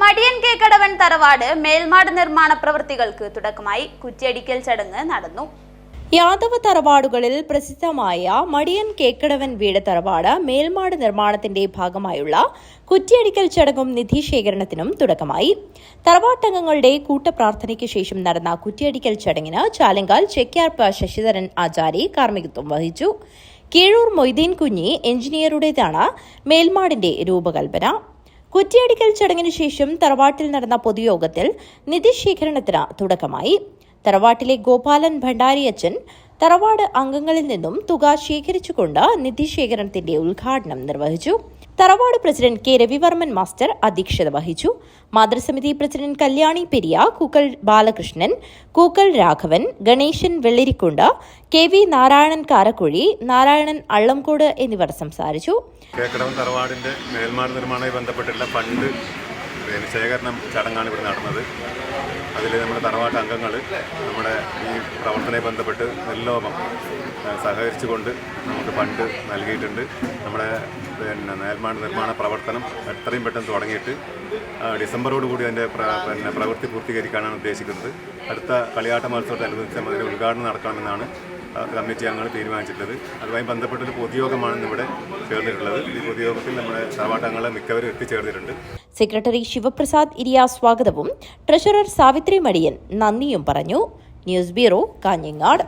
മടിയൻ കേക്കടവൻ തറവാട് മേൽമാട് നിർമ്മാണ പ്രവൃത്തികൾക്ക് തുടക്കമായി കുറ്റിയടിക്കൽ ചടങ്ങ് നടന്നു. യാദവ തറവാടുകളിൽ പ്രസിദ്ധമായ മടിയൻ കേക്കടവൻ വീട് തറവാട് മേൽമാട് നിർമ്മാണത്തിന്റെ ഭാഗമായുള്ള കുറ്റിയടിക്കൽ ചടങ്ങും നിധിശേഖരണത്തിനും തുടക്കമായി. തറവാട്ടംഗങ്ങളുടെ കൂട്ടപ്രാർത്ഥനയ്ക്ക് ശേഷം നടന്ന കുറ്റിയടിക്കൽ ചടങ്ങിന് ചാലങ്കാൽ ചെക്യാർപ്പ ശശിധരൻ ആചാരി കാർമ്മികത്വം വഹിച്ചു. കീഴൂർ മൊയ്തീൻ കുഞ്ഞി എഞ്ചിനീയറുടേതാണ് മേൽമാടിന്റെ രൂപകൽപ്പന. കുറ്റിയടിക്കൽ ചടങ്ങിന് ശേഷം തറവാട്ടിൽ നടന്ന പൊതുയോഗത്തിൽ നിധിശേഖരണത്തിന് തുടക്കമായി. തറവാട്ടിലെ ഗോപാലൻ ഭണ്ഡാരിയച്ചൻ തറവാട് അംഗങ്ങളിൽ നിന്നും തുക ശേഖരിച്ചുകൊണ്ട് നിധിശേഖരണത്തിന്റെ ഉദ്ഘാടനം നിർവഹിച്ചു. തറവാട് പ്രസിഡന്റ് കെ രവിവർമ്മൻ മാസ്റ്റർ അധ്യക്ഷത വഹിച്ചു. മാതൃസമിതി president Kalyani Periya Kookkal Balakrishnan Kookkal Raghavan Ganesan Vellarikundu K V Narayanan Karakkuzhi Narayanan Allamkode എന്നിവർ സംസാരിച്ചു. തറവാടിന്റെ മേൽമാർ നിർമ്മാണവുമായി ബന്ധപ്പെട്ടുള്ള ഫണ്ട് ശേഖരണം ചടങ്ങാണ് ഇവിടെ നടന്നത്. അതിൽ നമ്മുടെ തറവാട്ട് അംഗങ്ങൾ നമ്മുടെ ഈ പ്രവർത്തനവുമായി ബന്ധപ്പെട്ട് നെല്ലോപം സഹകരിച്ചുകൊണ്ട് നമുക്ക് ഫണ്ട് നൽകിയിട്ടുണ്ട്. നമ്മുടെ പിന്നെ നേൽമാണ നിർമ്മാണ പ്രവർത്തനം എത്രയും പെട്ടെന്ന് തുടങ്ങിയിട്ട് ഡിസംബറോടുകൂടി അതിന്റെ പിന്നെ പ്രവൃത്തി പൂർത്തീകരിക്കാനാണ് ഉദ്ദേശിക്കുന്നത്. അടുത്ത കളിയാട്ട മത്സരത്തോടനുബന്ധിച്ച് അതിന്റെ ഉദ്ഘാടനം നടക്കണമെന്നാണ് കമ്മിറ്റി അംഗങ്ങൾ തീരുമാനിച്ചിട്ടുള്ളത്. അതുമായി ബന്ധപ്പെട്ടൊരു പൊതുയോഗമാണ് ഇവിടെ ചേർന്നിട്ടുള്ളത്. ഈ പൊതുയോഗത്തിൽ നമ്മുടെ തറവാട്ടങ്ങളെ മിക്കവരും എത്തിച്ചേർന്നിട്ടുണ്ട്. സെക്രട്ടറി ശിവപ്രസാദ് ഇരിയ സ്വാഗതവും ട്രഷറർ സാവിത്രി മടിയൻ നന്ദിയും പറഞ്ഞു. News bureau Kanhangad.